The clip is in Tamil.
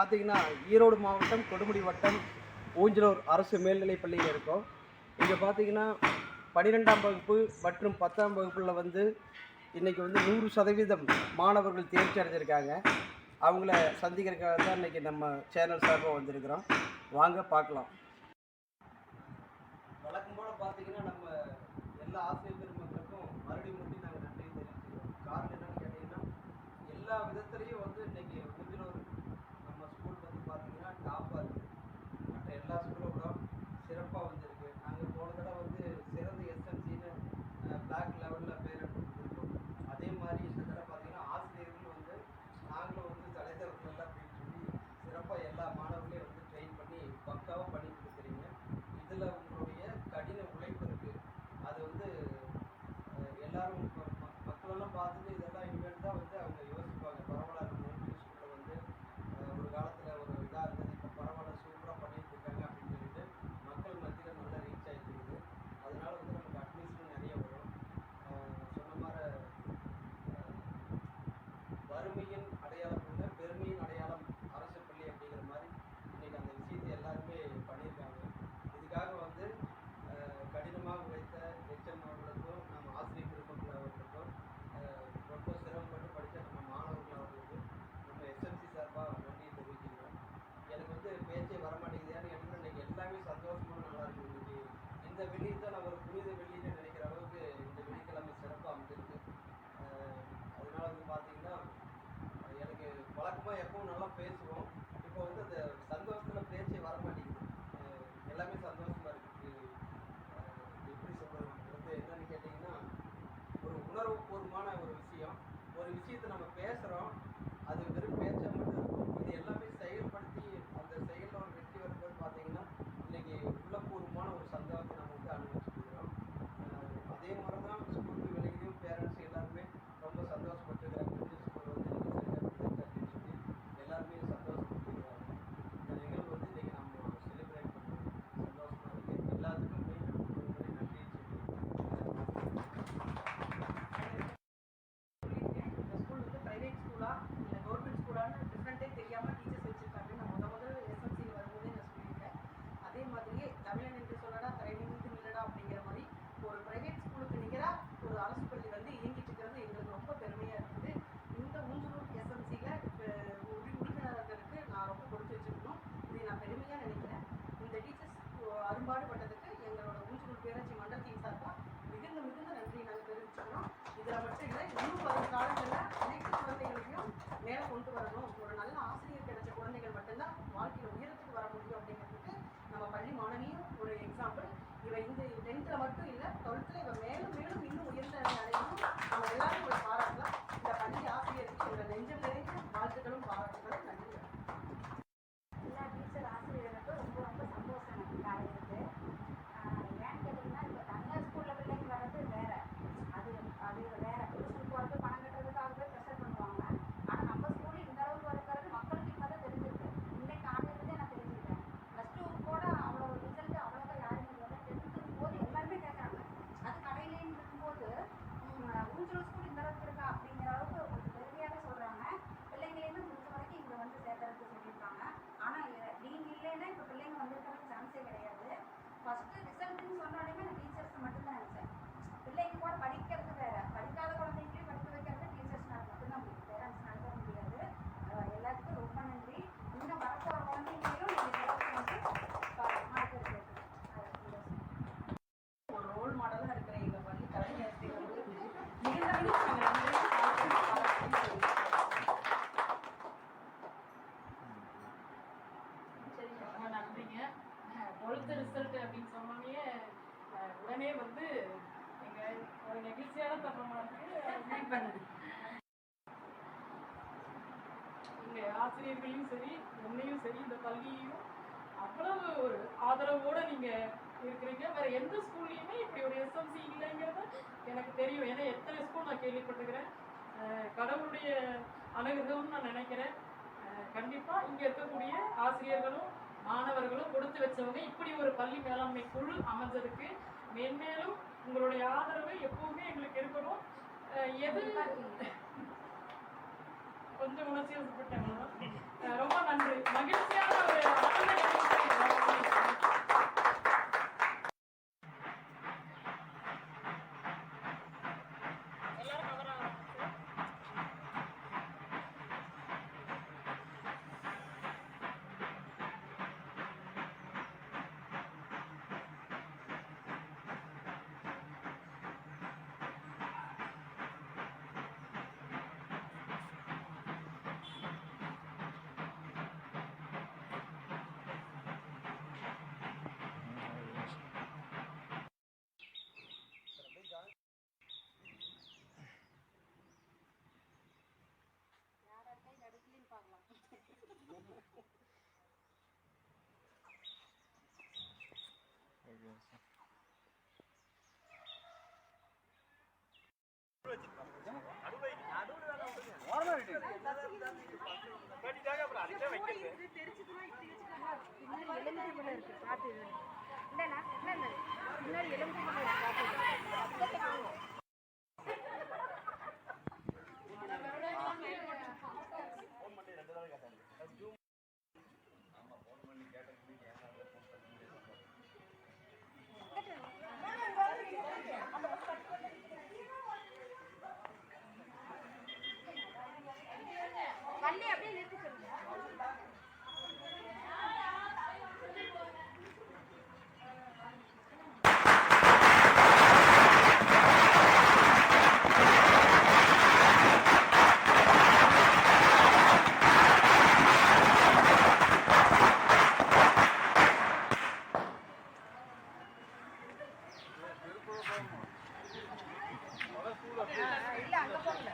பார்த்தீங்கன்னா ஈரோடு மாவட்டம் கொடுமுடி வட்டம் ஊஞ்சலூர் அரசு மேல்நிலைப் பள்ளியில் இருக்கோம். இங்கே பார்த்தீங்கன்னா பன்னிரெண்டாம் வகுப்பு மற்றும் பத்தாம் வகுப்பில் வந்து இன்றைக்கி வந்து நூறு சதவீதம் மாணவர்கள் தேர்ச்சி அடைஞ்சிருக்காங்க. அவங்கள சந்திக்கிறதுக்காக தான் இன்றைக்கி நம்ம சேனல் சார்பாக வந்திருக்கிறோம். வாங்க பார்க்கலாம். வழக்கம் போல் பார்த்தீங்கன்னா நம்ம எல்லா ஆசிரியர் பெருமக்களுக்கும் மறுபடியும் மறுபடியும் நாங்கள் நன்றி தெரிவிச்சுக்கிறோம். காரணம் என்னென்னு கேட்டிங்கன்னா எல்லா விதத்துலேயும் வந்து இன்றைக்கி கொஞ்சம் விஷயத்தை நம்ம பேசுகிறோம் பாடுபட்டதுக்கு எங்களோட ஊஞ்சல் பேரட்சி மண்டலத்தின் சார்பாக மிகுந்த மிகுந்த நன்றி நாங்கள் தெரிவிச்சுக்கிறோம். இதில் மட்டும் இல்லை ஆசிரியர்களையும் சரி என்னையும் சரி இந்த பள்ளியையும் அவ்வளவு ஒரு ஆதரவோடு நீங்கள் இருக்கிறீங்க. வேறு எந்த ஸ்கூல்லையுமே இப்படி ஒரு எஸ்எம்சி இல்லைங்கிறது எனக்கு தெரியும். ஏன்னா எத்தனை ஸ்கூல் நான் கேள்விப்பட்டிருக்கிறேன். கடவுளுடைய அனுகிரகம்னு நான் நினைக்கிறேன். கண்டிப்பாக இங்கே இருக்கக்கூடிய ஆசிரியர்களும் மாணவர்களும் கொடுத்து வச்சவங்க இப்படி ஒரு பள்ளி மேலாண்மை குழு அமைஞ்சிருக்கு மென்மேலும் உங்களுடைய ஆதரவு எப்போவுமே எங்களுக்கு இருக்கணும். எது கொஞ்சம் உணர்ச்சி ரொம்ப நன்றி. மகிழ்ச்சியான ஒரு இல்லைண்ணா இல்லை பின்னாடி எலும்புக்குள்ள இருக்கு பார்த்து இல்ல அங்க போகல